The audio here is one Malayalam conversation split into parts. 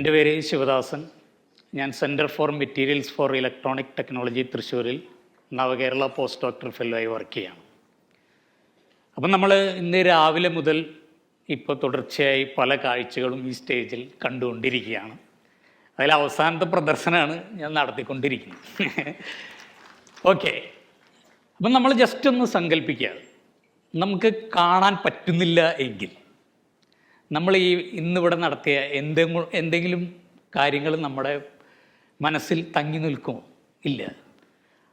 എന്റെ പേര് ശിവദാസൻ. ഞാൻ centre for materials for electronic technology തൃശ്ശൂരിൽ നവകേരള പോസ്റ്റ് ഡോക്ടർ ഫെല്ലോ ആയി വർക്ക് ചെയ്യാണ്. അപ്പം നമ്മൾ ഇന്ന് രാവിലെ മുതൽ ഇപ്പോൾ തുടർച്ചയായി പല കാഴ്ചകളും ഈ സ്റ്റേജിൽ കണ്ടുകൊണ്ടിരിക്കുകയാണ്. അതിൽ അവസാനത്തെ പ്രദർശനമാണ് ഞാൻ നടത്തിക്കൊണ്ടിരിക്കുന്നത്. ഓക്കെ അപ്പം നമ്മൾ ജസ്റ്റ് ഒന്ന് സങ്കല്പിക്കുക നമുക്ക് കാണാൻ പറ്റുന്നില്ല എങ്കിൽ നമ്മൾ ഈ ഇന്നിവിടെ നടത്തിയ എന്തെങ്കിലും എന്തെങ്കിലും കാര്യങ്ങൾ നമ്മുടെ മനസ്സിൽ തങ്ങി നിൽക്കും ഇല്ല.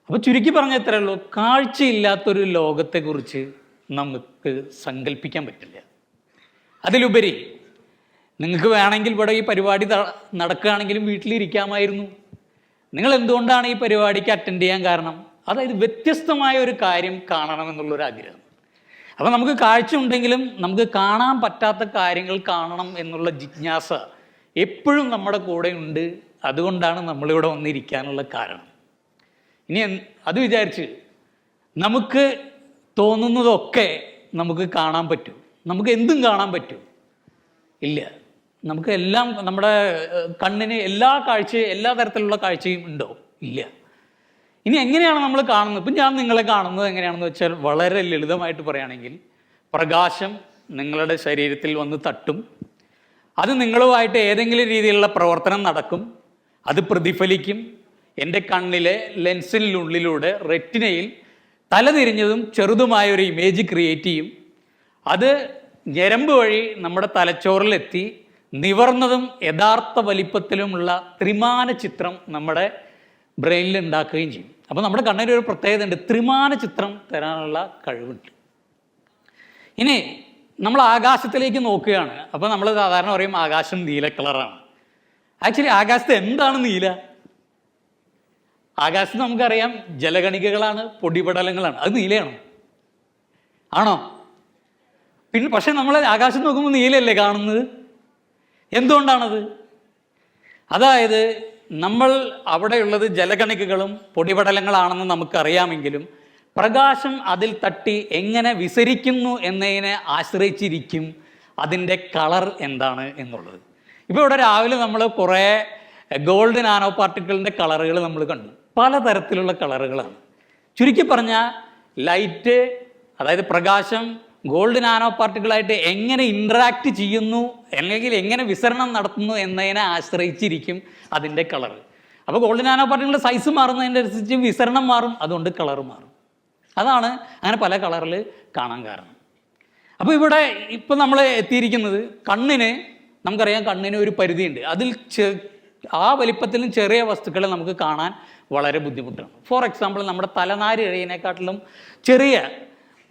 അപ്പോൾ ചുരുക്കി പറഞ്ഞ ഇത്രയേ ഉള്ളൂ. കാഴ്ചയില്ലാത്തൊരു ലോകത്തെക്കുറിച്ച് നമുക്ക് സങ്കല്പിക്കാൻ പറ്റില്ല. അതിലുപരി നിങ്ങൾക്ക് വേണമെങ്കിൽ ഇവിടെ ഈ പരിപാടി നടക്കുകയാണെങ്കിലും വീട്ടിലിരിക്കാമായിരുന്നു. നിങ്ങൾ എന്തുകൊണ്ടാണ് ഈ പരിപാടിക്ക് അറ്റൻഡ് ചെയ്യാൻ കാരണം? അതായത് വ്യത്യസ്തമായ ഒരു കാര്യം കാണണമെന്നുള്ളൊരു ആഗ്രഹം അപ്പം നമുക്ക് കാഴ്ച ഉണ്ടെങ്കിലും നമുക്ക് കാണാൻ പറ്റാത്ത കാര്യങ്ങൾ കാണണം എന്നുള്ള ജിജ്ഞാസ എപ്പോഴും നമ്മുടെ കൂടെ ഉണ്ട്. അതുകൊണ്ടാണ് നമ്മളിവിടെ വന്നിരിക്കാനുള്ള കാരണം. ഇനി അത് വിചാരിച്ച് നമുക്ക് തോന്നുന്നതൊക്കെ നമുക്ക് കാണാൻ പറ്റും. നമുക്ക് എന്തും കാണാൻ പറ്റും. ഇല്ല. നമുക്ക് എല്ലാം നമ്മുടെ കണ്ണിന് എല്ലാ കാഴ്ചയും എല്ലാ തരത്തിലുള്ള കാഴ്ചയും ഉണ്ടോ? ഇല്ല. ഇനി എങ്ങനെയാണ് നമ്മൾ കാണുന്നത്? ഇപ്പം ഞാൻ നിങ്ങളെ കാണുന്നത് എങ്ങനെയാണെന്ന് വെച്ചാൽ വളരെ ലളിതമായിട്ട് പറയുകയാണെങ്കിൽ പ്രകാശം നിങ്ങളുടെ ശരീരത്തിൽ വന്ന് തട്ടും. അത് നിങ്ങളുമായിട്ട് ഏതെങ്കിലും രീതിയിലുള്ള പ്രവർത്തനം നടക്കും. അത് പ്രതിഫലിക്കും. എന്റെ കണ്ണിലെ ലെൻസിനുള്ളിലൂടെ റെറ്റിനയിൽ തലതിരിഞ്ഞതും ചെറുതുമായ ഒരു ഇമേജ് ക്രിയേറ്റ് ചെയ്യും. അത് ഞരമ്പ് വഴി നമ്മുടെ തലച്ചോറിലെത്തി നിവർന്നതും യഥാർത്ഥ വലിപ്പത്തിലുമുള്ള ത്രിമാന ചിത്രം നമ്മുടെ ബ്രെയിനിൽ ഉണ്ടാക്കുകയും ചെയ്യും. അപ്പോൾ നമ്മുടെ കണ്ണിന് ഒരു പ്രത്യേകത ഉണ്ട് ത്രിമാന ചിത്രം തരാനുള്ള കഴിവുണ്ട്. ഇനി നമ്മൾ ആകാശത്തിലേക്ക് നോക്കുകയാണ്. അപ്പോൾ നമ്മൾ സാധാരണ പറയും ആകാശം നീല കളറാണ്. ആക്ച്വലി ആകാശത്ത് എന്താണ് നീല? ആകാശത്ത് നമുക്കറിയാം ജലഗണികകളാണ് പൊടിപടലങ്ങളാണ്. അത് നീലയാണോ? ആണോ? പിന്നെ പക്ഷെ നമ്മൾ ആകാശം നോക്കുമ്പോൾ നീലയല്ലേ കാണുന്നത്? എന്തുകൊണ്ടാണത്? അതായത് നമ്മൾ അവിടെയുള്ളത് ജലകണികകളും പൊടിപടലങ്ങളാണെന്ന് നമുക്കറിയാമെങ്കിലും പ്രകാശം അതിൽ തട്ടി എങ്ങനെ വിസരിക്കുന്നു എന്നതിനെ ആശ്രയിച്ചിരിക്കും അതിന്റെ കളർ എന്താണ് എന്നുള്ളത്. ഇപ്പോൾ ഇവിടെ രാവിലെ നമ്മൾ കുറേ ഗോൾഡ് നാനോ പാർട്ടിക്കിളിന്റെ കളറുകൾ നമ്മൾ കണ്ടു. പലതരത്തിലുള്ള കളറുകളാണ്. ചുരുക്കി പറഞ്ഞാൽ ലൈറ്റ് അതായത് പ്രകാശം ഗോൾഡ് നാനോ പാർട്ടിക്കിളായിട്ട് എങ്ങനെ ഇൻട്രാക്ട് ചെയ്യുന്നു അല്ലെങ്കിൽ എങ്ങനെ വിസരണം നടത്തുന്നു എന്നതിനെ ആശ്രയിച്ചിരിക്കും അതിന്റെ കളർ അപ്പോൾ ഗോൾഡ് നാനോ പാർട്ടിക്കിളുടെ സൈസ് മാറുന്നതിനനുസരിച്ച് വിസരണം മാറും അതുകൊണ്ട് കളർ മാറും. അതാണ് അങ്ങനെ പല കളറിൽ കാണാൻ കാരണം. അപ്പോൾ ഇവിടെ ഇപ്പം നമ്മൾ എത്തിയിരിക്കുന്നത് കണ്ണിന് നമുക്കറിയാം കണ്ണിന് ഒരു പരിധിയുണ്ട്. അതിൽ ആ വലിപ്പത്തിലും ചെറിയ വസ്തുക്കളെ നമുക്ക് കാണാൻ വളരെ ബുദ്ധിമുട്ടാണ്. ഫോർ എക്സാമ്പിൾ നമ്മുടെ തലനാരി ഇഴയിനെക്കാട്ടിലും ചെറിയ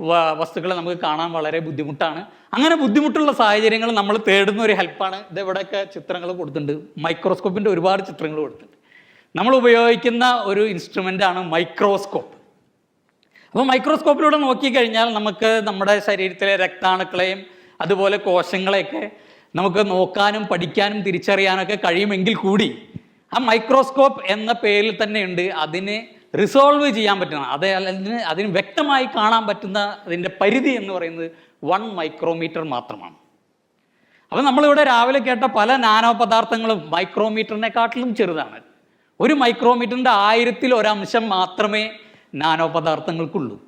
വസ്തുക്കളെ നമുക്ക് കാണാൻ വളരെ ബുദ്ധിമുട്ടാണ്. അങ്ങനെ ബുദ്ധിമുട്ടുള്ള സാഹചര്യങ്ങൾ നമ്മൾ തേടുന്ന ഒരു ഹെൽപ്പാണ്. ഇത് ഇവിടെയൊക്കെ ചിത്രങ്ങൾ കൊടുത്തിട്ടുണ്ട്? മൈക്രോസ്കോപ്പിന്റെ ഒരുപാട് ചിത്രങ്ങൾ കൊടുത്തിട്ടുണ്ട്. നമ്മൾ ഉപയോഗിക്കുന്ന ഒരു ഇൻസ്ട്രുമെന്റാണ് മൈക്രോസ്കോപ്പ്. അപ്പോൾ മൈക്രോസ്കോപ്പിലൂടെ നോക്കിക്കഴിഞ്ഞാൽ നമുക്ക് നമ്മുടെ ശരീരത്തിലെ രക്താണുക്കളെയും അതുപോലെ കോശങ്ങളെയൊക്കെ നമുക്ക് നോക്കാനും പഠിക്കാനും തിരിച്ചറിയാനൊക്കെ കഴിയുമെങ്കിൽ കൂടി ആ മൈക്രോസ്കോപ്പ് എന്ന പേരിൽ തന്നെയുണ്ട്. അതിന് റിസോൾവ് ചെയ്യാൻ പറ്റുന്ന അത് അതിന് അതിന് വ്യക്തമായി കാണാൻ പറ്റുന്ന അതിന്റെ പരിധി എന്ന് പറയുന്നത് വൺ മൈക്രോമീറ്റർ മാത്രമാണ്. അപ്പം നമ്മളിവിടെ രാവിലെ കേട്ട പല നാനോ പദാർത്ഥങ്ങളും മൈക്രോമീറ്ററിനെക്കാട്ടിലും ചെറുതാണ്. ഒരു മൈക്രോമീറ്ററിന്റെ ആയിരത്തിൽ ഒരംശം മാത്രമേ നാനോ പദാർത്ഥങ്ങൾക്കുള്ളൂ.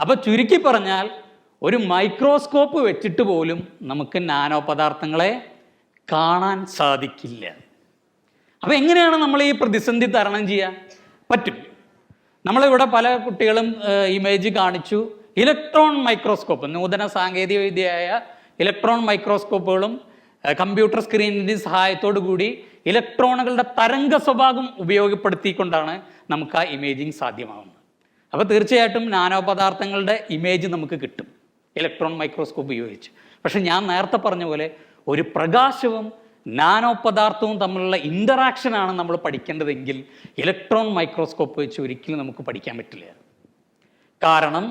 അപ്പോൾ ചുരുക്കി പറഞ്ഞാൽ ഒരു മൈക്രോസ്കോപ്പ് വെച്ചിട്ട് പോലും നമുക്ക് നാനോ പദാർത്ഥങ്ങളെ കാണാൻ സാധിക്കില്ല. അപ്പോൾ എങ്ങനെയാണ് നമ്മൾ ഈ പ്രതിസന്ധി തരണം ചെയ്യാൻ പറ്റും? നമ്മളിവിടെ പല കുട്ടികളും ഇമേജ് കാണിച്ചു. ഇലക്ട്രോൺ മൈക്രോസ്കോപ്പ് നൂതന സാങ്കേതിക വിദ്യയായ ഇലക്ട്രോൺ മൈക്രോസ്കോപ്പുകളും കമ്പ്യൂട്ടർ സ്ക്രീനിന്റെ സഹായത്തോടു കൂടി ഇലക്ട്രോണുകളുടെ തരംഗ സ്വഭാവം ഉപയോഗപ്പെടുത്തിക്കൊണ്ടാണ് നമുക്ക് ആ ഇമേജിങ് സാധ്യമാകുന്നത് അപ്പോൾ തീർച്ചയായിട്ടും നാനോ പദാർത്ഥങ്ങളുടെ ഇമേജ് നമുക്ക് കിട്ടും. ഇലക്ട്രോൺ മൈക്രോസ്കോപ്പ് ഉപയോഗിച്ച്. പക്ഷെ ഞാൻ നേരത്തെ പറഞ്ഞ പോലെ ഒരു പ്രകാശവും നാനോ പദാർത്ഥവും തമ്മിലുള്ള ഇന്ററാക്ഷനാണ് നമ്മൾ പഠിക്കേണ്ടതെങ്കിൽ ഇലക്ട്രോൺ മൈക്രോസ്കോപ്പ് വെച്ച് ഒരിക്കലും നമുക്ക് പഠിക്കാൻ പറ്റില്ല. കാരണം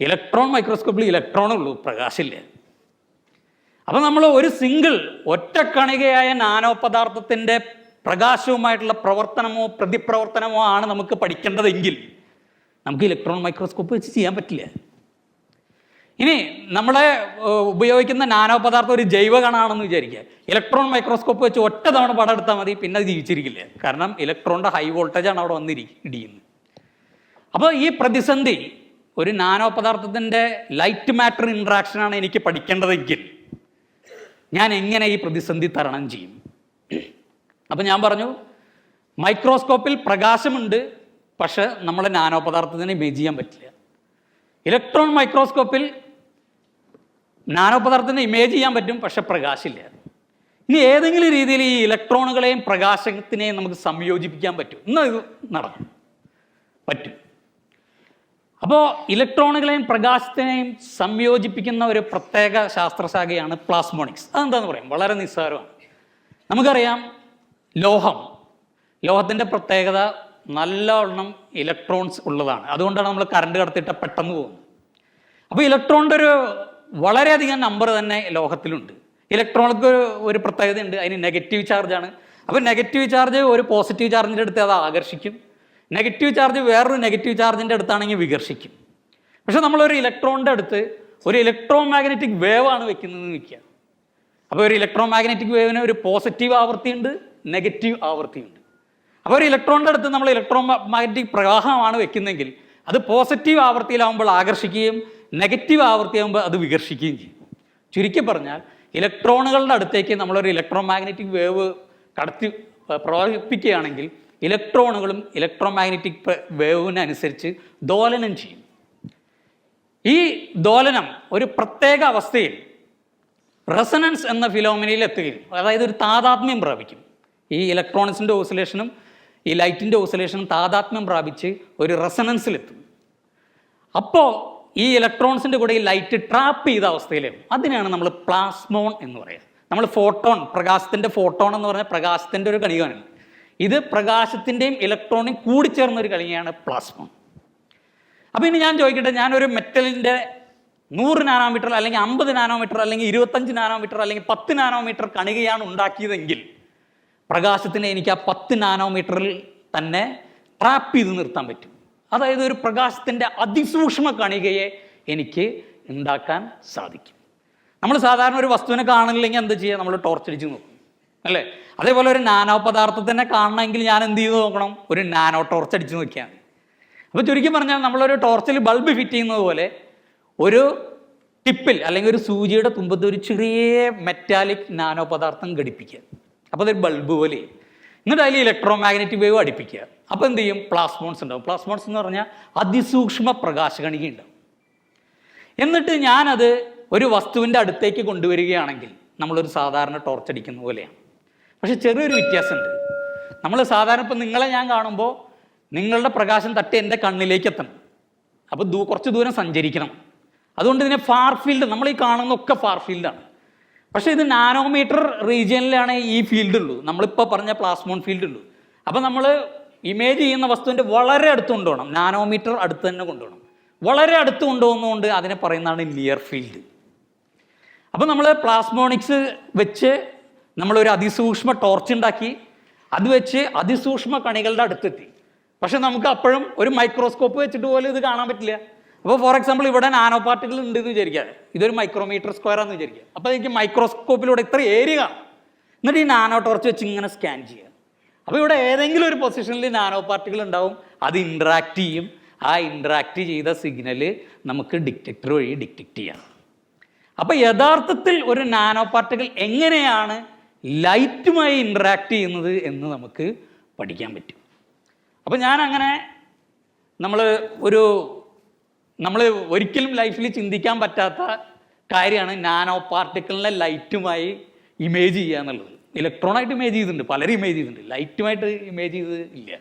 ഇലക്ട്രോൺ മൈക്രോസ്കോപ്പിൽ ഇലക്ട്രോണേ ഉള്ളൂ പ്രകാശമില്ല അപ്പം നമ്മൾ ഒരു സിംഗിൾ ഒറ്റക്കണികയായ നാനോ പദാർത്ഥത്തിന്റെ പ്രകാശവുമായിട്ടുള്ള പ്രവർത്തനമോ പ്രതിപ്രവർത്തനമോ ആണ് നമുക്ക് പഠിക്കേണ്ടതെങ്കിൽ നമുക്ക് ഇലക്ട്രോൺ മൈക്രോസ്കോപ്പ് വെച്ച് ചെയ്യാൻ പറ്റില്ല. ഇനി നമ്മളെ ഉപയോഗിക്കുന്ന നാനോ പദാർത്ഥം ഒരു ജൈവകണാണെന്ന് വിചാരിക്കുക. ഇലക്ട്രോൺ മൈക്രോസ്കോപ്പ് വെച്ച് ഒറ്റ തവണ പടം എടുത്താൽ മതി പിന്നെ ജീവിച്ചിരിക്കില്ല. കാരണം ഇലക്ട്രോണിന്റെ ഹൈ വോൾട്ടേജാണ് അവിടെ വന്നിരി ഇടിയുന്നത് അപ്പോൾ ഈ പ്രതിസന്ധി ഒരു നാനോ പദാർത്ഥത്തിന്റെ ലൈറ്റ് മാറ്റർ ഇൻട്രാക്ഷനാണ് എനിക്ക് പഠിക്കേണ്ടതെങ്കിൽ ഞാൻ എങ്ങനെ ഈ പ്രതിസന്ധി തരണം ചെയ്യും? അപ്പം ഞാൻ പറഞ്ഞു മൈക്രോസ്കോപ്പിൽ പ്രകാശമുണ്ട് പക്ഷെ നമ്മളെ നാനോ പദാർത്ഥത്തിനെ ഇമേജ് ചെയ്യാൻ പറ്റില്ല. ഇലക്ട്രോൺ മൈക്രോസ്കോപ്പിൽ നാനോ പദാർത്ഥത്തിനെ ഇമേജ് ചെയ്യാൻ പറ്റും പക്ഷെ പ്രകാശമില്ല. ഇനി ഏതെങ്കിലും രീതിയിൽ ഈ ഇലക്ട്രോണുകളെയും പ്രകാശത്തിനെയും നമുക്ക് സംയോജിപ്പിക്കാൻ പറ്റും. ഇന്ന് ഇത് നടക്കും. പറ്റും. അപ്പോൾ ഇലക്ട്രോണുകളെയും പ്രകാശത്തിനെയും സംയോജിപ്പിക്കുന്ന ഒരു പ്രത്യേക ശാസ്ത്രശാഖയാണ് പ്ലാസ്മോണിക്സ്. അതെന്താന്ന് പറയാം? വളരെ നിസ്സാരമാണ്. നമുക്കറിയാം ലോഹം. ലോഹത്തിന്റെ പ്രത്യേകത നല്ലവണ്ണം ഇലക്ട്രോൺസ് ഉള്ളതാണ്. അതുകൊണ്ടാണ് നമ്മൾ കറണ്ട് കടത്തിയിട്ട് പെട്ടെന്ന് പോകുന്നത്. അപ്പോൾ ഇലക്ട്രോണിന്റെ ഒരു വളരെയധികം നമ്പർ തന്നെ ലോഹത്തിലുണ്ട്. ഇലക്ട്രോണിക്ക് ഒരു പ്രത്യേകത ഉണ്ട് അതിന് നെഗറ്റീവ് ചാർജാണ് അപ്പോൾ നെഗറ്റീവ് ചാർജ് ഒരു പോസിറ്റീവ് ചാർജിന്റെ അടുത്ത് അത് ആകർഷിക്കും. നെഗറ്റീവ് ചാർജ് വേറൊരു നെഗറ്റീവ് ചാർജിന്റെ അടുത്താണെങ്കിൽ വികർഷിക്കും. പക്ഷേ നമ്മളൊരു ഇലക്ട്രോണിന്റെ അടുത്ത് ഒരു ഇലക്ട്രോ മാഗ്നറ്റിക് വേവ് ആണ് വെക്കുന്നതെന്ന് വയ്ക്കുക അപ്പോൾ ഒരു ഇലക്ട്രോ മാഗ്നറ്റിക് വേവിന് ഒരു പോസിറ്റീവ് ആവൃത്തിയുണ്ട് നെഗറ്റീവ് ആവൃത്തിയുണ്ട്. അപ്പോൾ ഒരു ഇലക്ട്രോണിന്റെ അടുത്ത് നമ്മൾ ഇലക്ട്രോ മാഗ്നറ്റിക് പ്രവാഹമാണ് വെക്കുന്നതെങ്കിൽ അത് പോസിറ്റീവ് ആവൃത്തിയിലാവുമ്പോൾ ആകർഷിക്കുകയും നെഗറ്റീവ് ആവൃത്തിയാകുമ്പോൾ അത് വികർഷിക്കുകയും ചെയ്യും. ചുരുക്കി പറഞ്ഞാൽ ഇലക്ട്രോണുകളുടെ അടുത്തേക്ക് നമ്മളൊരു ഇലക്ട്രോ മാഗ്നറ്റിക് വേവ് കടത്തി പ്രവർത്തിപ്പിക്കുകയാണെങ്കിൽ ഇലക്ട്രോണുകളും ഇലക്ട്രോ മാഗ്നറ്റിക് വേവിനനുസരിച്ച് ദോലനം ചെയ്യും. ഈ ദോലനം ഒരു പ്രത്യേക അവസ്ഥയിൽ റെസനൻസ് എന്ന ഫിലോമിനയിൽ എത്തുകയും അതായത് ഒരു താതാത്മ്യം പ്രാപിക്കും. ഈ ഇലക്ട്രോണിക്സിന്റെ ഓസിലേഷനും ഈ ലൈറ്റിന്റെ ഓസിലേഷനും താതാത്മ്യം പ്രാപിച്ച് ഒരു റെസനൻസിലെത്തും അപ്പോൾ ഈ ഇലക്ട്രോൺസിന്റെ കൂടെ ഈ ലൈറ്റ് ട്രാപ്പ് ചെയ്ത അവസ്ഥയിലാവും അതിനാണ് നമ്മൾ പ്ലാസ്മോൺ എന്ന് പറയുക. നമ്മൾ ഫോട്ടോൺ പ്രകാശത്തിന്റെ ഫോട്ടോൺ എന്ന് പറഞ്ഞാൽ പ്രകാശത്തിന്റെ ഒരു കണികയാണ് ഇത് പ്രകാശത്തിന്റെയും കൂടി ചേർന്ന ഒരു കണികയാണ് പ്ലാസ്മോൺ അപ്പോൾ ഇനി ഞാൻ ചോദിക്കട്ടെ ഞാനൊരു മെറ്റലിന്റെ നൂറ് നാനോമീറ്റർ അല്ലെങ്കിൽ അമ്പത് നാനോമീറ്റർ അല്ലെങ്കിൽ ഇരുപത്തഞ്ച് നാനോമീറ്റർ അല്ലെങ്കിൽ പത്ത് നാനോമീറ്റർ കണികയാണ് ഉണ്ടാക്കിയതെങ്കിൽ പ്രകാശത്തിനെ എനിക്ക് ആ പത്ത് നാനോമീറ്ററിൽ തന്നെ ട്രാപ്പ് ചെയ്ത് നിർത്താൻ പറ്റും. അതായത് ഒരു പ്രകാശത്തിന്റെ അതിസൂക്ഷ്മ കണികയെ എനിക്ക് ഉണ്ടാക്കാൻ സാധിക്കും. നമ്മൾ സാധാരണ ഒരു വസ്തുവിനെ കാണില്ലെങ്കിൽ എന്ത് ചെയ്യുക നമ്മൾ ടോർച്ച് അടിച്ച് നോക്കും. അല്ലേ? അതേപോലെ ഒരു നാനോ പദാർത്ഥത്തിനെ കാണണമെങ്കിൽ ഞാൻ എന്ത് ചെയ്ത് നോക്കണം? ഒരു നാനോ ടോർച്ച് അടിച്ച് നോക്കിയാൽ മതി. അപ്പോൾ ചുരുക്കി പറഞ്ഞാൽ നമ്മളൊരു ടോർച്ചിൽ ബൾബ് ഫിറ്റ് ചെയ്യുന്നത് പോലെ ഒരു ടിപ്പിൽ അല്ലെങ്കിൽ ഒരു സൂചിയുടെ തുമ്പത്ത് ഒരു ചെറിയ മെറ്റാലിക് നാനോ പദാർത്ഥം ഘടിപ്പിക്കുക. അപ്പോൾ അതൊരു ബൾബ് പോലെ എന്നിട്ട് അതിൽ ഇലക്ട്രോ മാഗ്നറ്റിക് വേവ് അടിപ്പിക്കുക. അപ്പോൾ എന്ത് ചെയ്യും? പ്ലാസ്മോൺസ് ഉണ്ടാവും. പ്ലാസ്മോൺസ് എന്ന് പറഞ്ഞാൽ അതിസൂക്ഷ്മ പ്രകാശകണിക ഉണ്ടാവും എന്നിട്ട് ഞാനത് ഒരു വസ്തുവിന്റെ അടുത്തേക്ക് കൊണ്ടുവരികയാണെങ്കിൽ നമ്മളൊരു സാധാരണ ടോർച്ച് അടിക്കുന്ന പോലെയാണ്. പക്ഷെ ചെറിയൊരു വ്യത്യാസമുണ്ട്. നമ്മൾ സാധാരണ ഇപ്പം നിങ്ങളെ ഞാൻ കാണുമ്പോൾ നിങ്ങളുടെ പ്രകാശം തട്ടി എന്റെ കണ്ണിലേക്ക് എത്തണം അപ്പോൾ ദൂ കുറച്ച് ദൂരം സഞ്ചരിക്കണം. അതുകൊണ്ട് ഇതിനെ ഫാർ ഫീൽഡ് നമ്മൾ ഈ കാണുന്നൊക്കെ ഫാർ ഫീൽഡാണ് പക്ഷേ ഇത് നാനോമീറ്റർ റീജിയനിലാണ് ഈ ഫീൽഡ് ഉള്ളൂ നമ്മളിപ്പോൾ പറഞ്ഞ പ്ലാസ്മോൺ ഫീൽഡ് ഉള്ളൂ അപ്പോൾ നമ്മൾ ഇമേജ് ചെയ്യുന്ന വസ്തുവിന്റെ വളരെ അടുത്ത് കൊണ്ടുപോകണം. നാനോമീറ്റർ അടുത്ത് തന്നെ കൊണ്ടുപോകണം. വളരെ അടുത്ത് കൊണ്ടുപോകുന്നതുകൊണ്ട് അതിനെ പറയുന്നതാണ് നിയർ ഫീൽഡ് അപ്പോൾ നമ്മൾ പ്ലാസ്മോണിക്സ് വെച്ച് നമ്മളൊരു അതിസൂക്ഷ്മ ടോർച്ച് ഉണ്ടാക്കി. അത് വെച്ച് അതിസൂക്ഷ്മ കണികളുടെ അടുത്തെത്തി. പക്ഷെ നമുക്ക് അപ്പോഴും ഒരു മൈക്രോസ്കോപ്പ് വെച്ചിട്ട് പോലും ഇത് കാണാൻ പറ്റില്ല. അപ്പോൾ ഫോർ എക്സാമ്പിൾ ഇവിടെ നാനോ പാർട്ടിക്കിൾ ഉണ്ട് എന്ന് വിചാരിക്കുക. ഇതൊരു മൈക്രോമീറ്റർ സ്ക്വയർ ആണെന്ന് വിചാരിക്കുക. അപ്പോൾ എനിക്ക് മൈക്രോസ്കോപ്പിലൂടെ ഇത്ര ഏരിയ കാണും. എന്നിട്ട് ഈ നാനോ ടോർച്ച് വെച്ച് ഇങ്ങനെ സ്കാൻ ചെയ്യുക. അപ്പോൾ ഇവിടെ ഏതെങ്കിലും ഒരു പൊസിഷനിൽ നാനോ പാർട്ടിക്കിൾ ഉണ്ടാവും. അത് ഇൻട്രാക്ട് ചെയ്യും. ആ ഇൻട്രാക്ട് ചെയ്ത സിഗ്നൽ നമുക്ക് ഡിറ്റക്ടർ വഴി ഡിറ്റക്ട് ചെയ്യാം. അപ്പോൾ യഥാർത്ഥത്തിൽ ഒരു നാനോ പാർട്ടിക്കിൾ എങ്ങനെയാണ് ലൈറ്റുമായി ഇൻട്രാക്ട് ചെയ്യുന്നത് എന്ന് നമുക്ക് പഠിക്കാൻ പറ്റും. അപ്പോൾ ഞാൻ അങ്ങനെ നമ്മൾ ഒരു നമ്മൾ ഒരിക്കലും ലൈഫിൽ ചിന്തിക്കാൻ പറ്റാത്ത കാര്യമാണ് നാനോ പാർട്ടിക്കിളിനെ ലൈറ്റുമായി ഇമേജ് ചെയ്യുക എന്നുള്ളത്. ഇലക്ട്രോണായിട്ട് ഇമേജ് ചെയ്തിട്ടുണ്ട് പലരും ഇമേജ് ചെയ്തിട്ടുണ്ട്. ലൈറ്റുമായിട്ട് ഇമേജ് ചെയ്ത് ഇല്ല.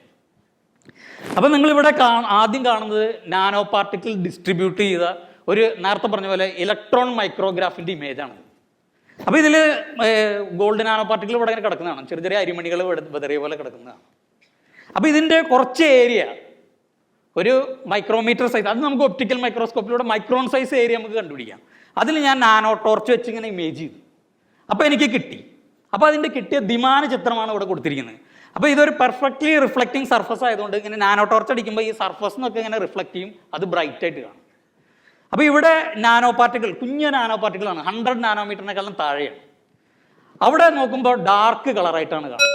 അപ്പം നിങ്ങളിവിടെ കാ ആദ്യം കാണുന്നത് നാനോ പാർട്ടിക്കിൾ ഡിസ്ട്രിബ്യൂട്ട് ചെയ്ത ഒരു നേരത്തെ പറഞ്ഞ പോലെ ഇലക്ട്രോൺ മൈക്രോഗ്രാഫിന്റെ ഇമേജാണ് അപ്പോൾ ഇതിൽ ഗോൾഡ് നാനോ പാർട്ടിക്കിൾ ഇവിടെ ഇങ്ങനെ കിടക്കുന്നതാണ്. ചെറിയ ചെറിയ അരിമണികൾ വെതറിയ പോലെ കിടക്കുന്നതാണ്. അപ്പോൾ ഇതിന്റെ കുറച്ച് ഏരിയ ഒരു മൈക്രോമീറ്റർ സൈസ് അത് നമുക്ക് ഒപ്റ്റിക്കൽ മൈക്രോസ്കോപ്പിലൂടെ മൈക്രോൺ സൈസ് ഏരിയ നമുക്ക് കണ്ടുപിടിക്കാം. അതിൽ ഞാൻ നാനോ ടോർച്ച് വെച്ച് ഇങ്ങനെ ഇമേജ് ചെയ്തു. അപ്പോൾ എനിക്ക് കിട്ടി. അപ്പോൾ അതിന്റെ കിട്ടിയ ദ്വിമാന ചിത്രമാണ് ഇവിടെ കൊടുത്തിരിക്കുന്നത്. അപ്പോൾ ഇതൊരു പെർഫെക്റ്റ്ലി റിഫ്ലക്റ്റിംഗ് സർഫസ് ആയതുകൊണ്ട് ഇങ്ങനെ നാനോ ടോർച്ച് അടിക്കുമ്പോൾ ഈ സർഫസ് എന്നൊക്കെ ഇങ്ങനെ റിഫ്ലക്റ്റ് ചെയ്യും. അത് ബ്രൈറ്റ് ആയിട്ട് കാണും. അപ്പോൾ ഇവിടെ നാനോ പാർട്ടിക്കിൾ കുഞ്ഞ നാനോ പാർട്ടിക്കിളാണ് ഹൺഡ്രഡ് നാനോമീറ്ററിനെക്കാളും താഴെയാണ്. അവിടെ നോക്കുമ്പോൾ ഡാർക്ക് കളറായിട്ടാണ് കാണുന്നത്.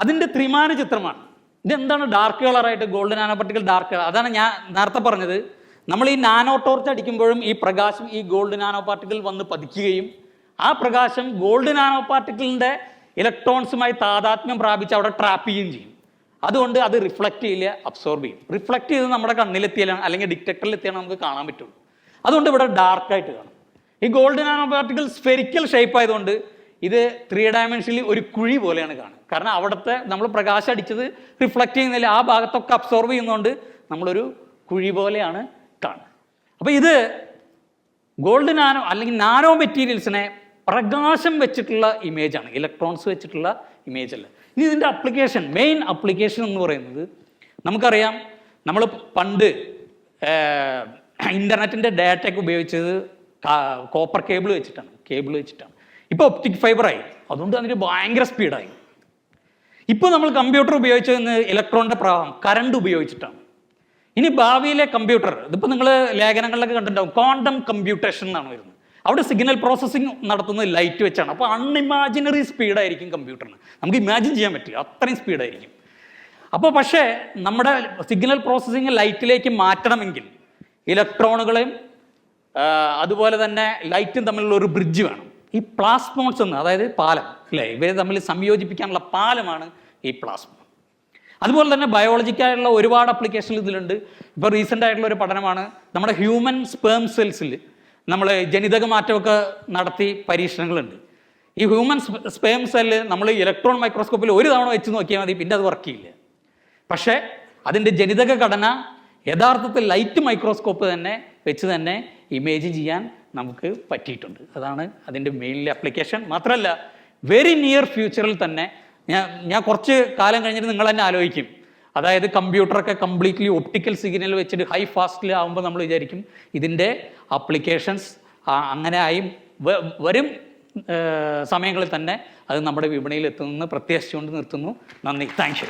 അതിന്റെ ത്രിമാന ചിത്രമാണ്. ഇതെന്താണ് ഡാർക്ക് കളറായിട്ട് gold nano particle dark colour അതാണ് ഞാൻ നേരത്തെ പറഞ്ഞത്. നമ്മൾ ഈ നാനോ ടോർച്ച് അടിക്കുമ്പോഴും ഈ പ്രകാശം ഈ ഗോൾഡ് നാനോ പാർട്ടിക്കിൾ വന്ന് പതിക്കുകയും ആ പ്രകാശം ഗോൾഡ് നാനോ പാർട്ടിക്കിളിന്റെ ഇലക്ട്രോൺസുമായി താതാത്മ്യം പ്രാപിച്ച് അവിടെ ട്രാപ്പ് ചെയ്യുകയും ചെയ്യും. അതുകൊണ്ട് അത് റിഫ്ലക്റ്റ് ചെയ്യില്ല അബ്സോർബ് ചെയ്യും. റിഫ്ലക്റ്റ് ചെയ്ത് നമ്മുടെ കണ്ണിലെത്തിയാലാണ് അല്ലെങ്കിൽ ഡിറ്റക്ടറിൽ എത്തിയാണ് നമുക്ക് കാണാൻ പറ്റുള്ളൂ. അതുകൊണ്ട് ഇവിടെ ഡാർക്കായിട്ട് കാണും. ഈ gold nano particle spherical shape ആയതുകൊണ്ട് ഇത് ത്രീ ഡയമെൻഷനിൽ ഒരു കുഴി പോലെയാണ് കാണുക. കാരണം അവിടുത്തെ നമ്മൾ പ്രകാശം അടിച്ചത് റിഫ്ലക്റ്റ് ചെയ്യുന്നില്ല ആ ഭാഗത്തൊക്കെ അബ്സോർവ് ചെയ്യുന്നതുകൊണ്ട് നമ്മളൊരു കുഴി പോലെയാണ് കാണുക. അപ്പോൾ ഇത് ഗോൾഡ് നാനോ അല്ലെങ്കിൽ നാനോ മെറ്റീരിയൽസിനെ പ്രകാശം വെച്ചിട്ടുള്ള ഇമേജാണ് ഇലക്ട്രോൺസ് വെച്ചിട്ടുള്ള ഇമേജ് അല്ല. ഇനി ഇതിന്റെ അപ്ലിക്കേഷൻ മെയിൻ അപ്ലിക്കേഷൻ എന്ന് പറയുന്നത് നമുക്കറിയാം നമ്മൾ പണ്ട് ഇന്റർനെറ്റിന്റെ ഡാറ്റയൊക്കെ ഉപയോഗിച്ചത് കോപ്പർ കേബിൾ വെച്ചിട്ടാണ്. കേബിൾ വെച്ചിട്ടാണ്. ഇപ്പോൾ ഒപ്റ്റിക് ഫൈബറായി അതുകൊണ്ട് അതിന് ഭയങ്കര സ്പീഡായി ഇപ്പോൾ നമ്മൾ കമ്പ്യൂട്ടർ ഉപയോഗിച്ച ഇലക്ട്രോണിന്റെ പ്രവാഹം കറണ്ട് ഉപയോഗിച്ചിട്ടാണ്. ഇനി ഭാവിയിലെ കമ്പ്യൂട്ടർ ഇതിപ്പോൾ നിങ്ങൾ ലേഖനങ്ങളിലൊക്കെ കണ്ടിട്ടുണ്ടാവും ക്വാണ്ടം കമ്പ്യൂട്ടേഷൻ എന്നാണ് വരുന്നത്. അവിടെ സിഗ്നൽ പ്രോസസ്സിംഗ് നടത്തുന്നത് ലൈറ്റ് വെച്ചാണ്. അപ്പോൾ അൺഇമാജിനറി സ്പീഡായിരിക്കും കമ്പ്യൂട്ടറിന് നമുക്ക് ഇമാജിൻ ചെയ്യാൻ പറ്റില്ല അത്രയും സ്പീഡായിരിക്കും അപ്പോൾ പക്ഷേ നമ്മുടെ സിഗ്നൽ പ്രോസസ്സിംഗ് ലൈറ്റിലേക്ക് മാറ്റണമെങ്കിൽ ഇലക്ട്രോണുകളെയും അതുപോലെ തന്നെ ലൈറ്റും തമ്മിലുള്ള ഒരു ബ്രിഡ്ജ് വേണം. ഈ പ്ലാസ്മോൺസ് എന്ന് അതായത് പാലം അല്ലേ? ഇവരെ തമ്മിൽ സംയോജിപ്പിക്കാനുള്ള പാലമാണ് ഈ പ്ലാസ്മോൺ. അതുപോലെ തന്നെ ബയോളജിക്കായുള്ള ഒരുപാട് അപ്ലിക്കേഷൻ ഇതിലുണ്ട്. ഇപ്പോൾ റീസെന്റ് ആയിട്ടുള്ള ഒരു പഠനമാണ് നമ്മുടെ ഹ്യൂമൻ സ്പേം സെൽസിൽ നമ്മൾ ജനിതക മാറ്റമൊക്കെ നടത്തി പരീക്ഷണങ്ങളുണ്ട്. ഈ ഹ്യൂമൻ സ്പേം സെല്ല് നമ്മൾ ഇലക്ട്രോൺ മൈക്രോസ്കോപ്പിൽ ഒരു തവണ വെച്ച് നോക്കിയാൽ മതി പിന്നെ അത് വർക്ക് ചെയ്യില്ല പക്ഷേ അതിന്റെ ജനിതക ഘടന യഥാർത്ഥത്തിൽ ലൈറ്റ് മൈക്രോസ്കോപ്പ് തന്നെ വെച്ച് തന്നെ ഇമേജ് ചെയ്യാൻ നമുക്ക് പറ്റിയിട്ടുണ്ട്. അതാണ് അതിന്റെ മെയിനിലെ അപ്ലിക്കേഷൻ മാത്രമല്ല വെരി നിയർ ഫ്യൂച്ചറിൽ തന്നെ ഞാൻ ഞാൻ കുറച്ച് കാലം കഴിഞ്ഞിട്ട് നിങ്ങൾ തന്നെ ആലോചിക്കും. അതായത് കമ്പ്യൂട്ടറൊക്കെ കംപ്ലീറ്റ്ലി ഒപ്റ്റിക്കൽ സിഗ്നൽ വെച്ചിട്ട് ഹൈ ഫാസ്റ്റിൽ ആകുമ്പോൾ നമ്മൾ വിചാരിക്കും ഇതിന്റെ അപ്ലിക്കേഷൻസ് അങ്ങനെ ആയി വരും സമയങ്ങളിൽ തന്നെ അത് നമ്മുടെ വിപണിയിൽ എത്തുമെന്ന് പ്രത്യാശിച്ചുകൊണ്ട് നിർത്തുന്നു. നന്ദി. താങ്ക്